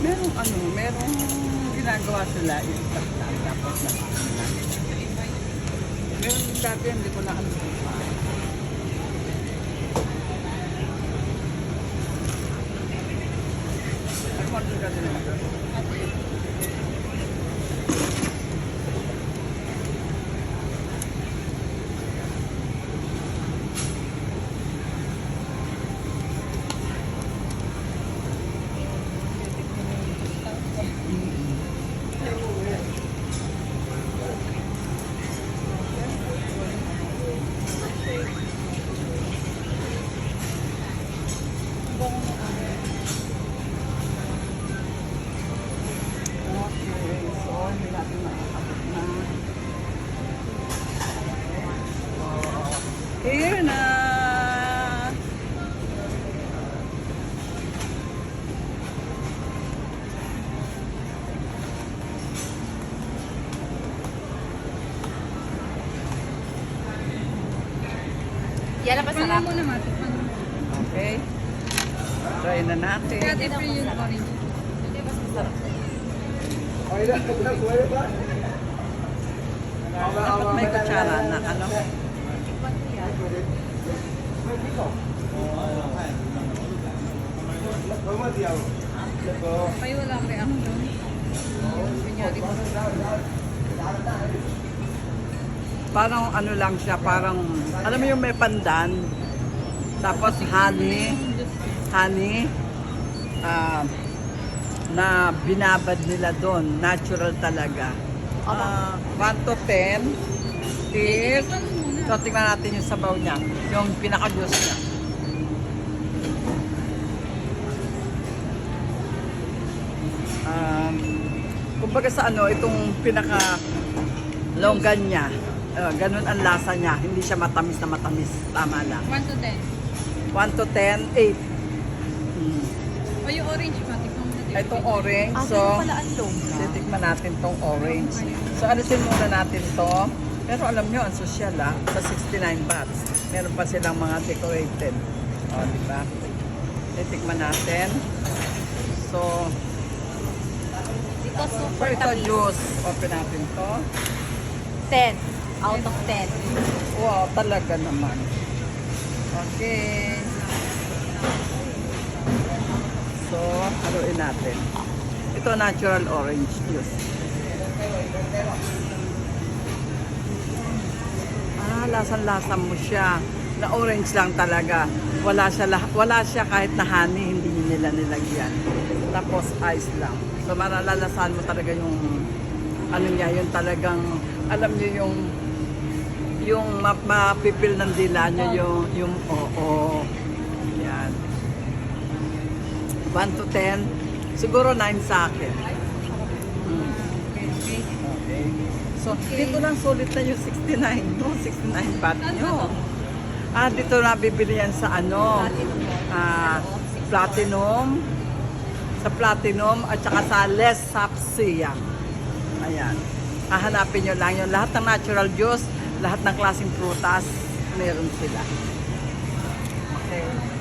Merong ano, merong ginagawa sila istak lang tapos na. Meron din dati, hindi ko na paano. Ano mo ito dati na Yan ang masarap. Ano muna matikman mo. Okay. Try na natin. Kaya different yung orange. Hindi mas masarap. Dapat may kutsara na ano. Tikman ko yan. Ay, wala kang reaction. Kunyari ko. Parang ano lang siya, parang, alam mo yung may pandan, tapos honey, honey, ah, na binabad nila doon, natural talaga. Ah, 1 to 10 is, so tingnan natin yung sabaw niya, yung pinaka-juice niya. Um, kumbaga sa ano, itong pinaka longgan niya, uh, ganun ang lasa niya, hindi siya matamis na matamis, tama lang. 1 to 10. 1 to 10, 8. Mm. O yung orange na. Itong orange, Ah, so pala ang longga. titikman natin tong orange. So alisin muna natin to. Pero alam nyo, ang sosyal ah, sa 69 bahts. Meron pa silang mga decorated. O, di ba? Titikman natin. So, Ito so super ito tamis. juice. Open natin to. 10 out of 10. Wow, talaga naman. Okay. So, haluin natin. Ito natural orange juice. Ah, lasan-lasa mo siya. Na orange lang talaga. Wala siya, wala siya kahit na honey, hindi nila nilagyan. Tapos ice lang. So maralalasan mo talaga yung ano niya, yung talagang alam niyo yung yung ma- mapipil ng dila niyo yung yung oo. Yan. 1 to 10. Siguro 9 sa akin. Mm. Okay. So, dito lang sulit na yung 69, no? 69 baht nyo. Ah, dito na bibili yan sa ano? Ah, platinum. Sa platinum at saka sa Les Sapsia. Ayan. Hahanapin nyo lang yung lahat ng natural juice, lahat ng klaseng prutas, meron sila. Okay.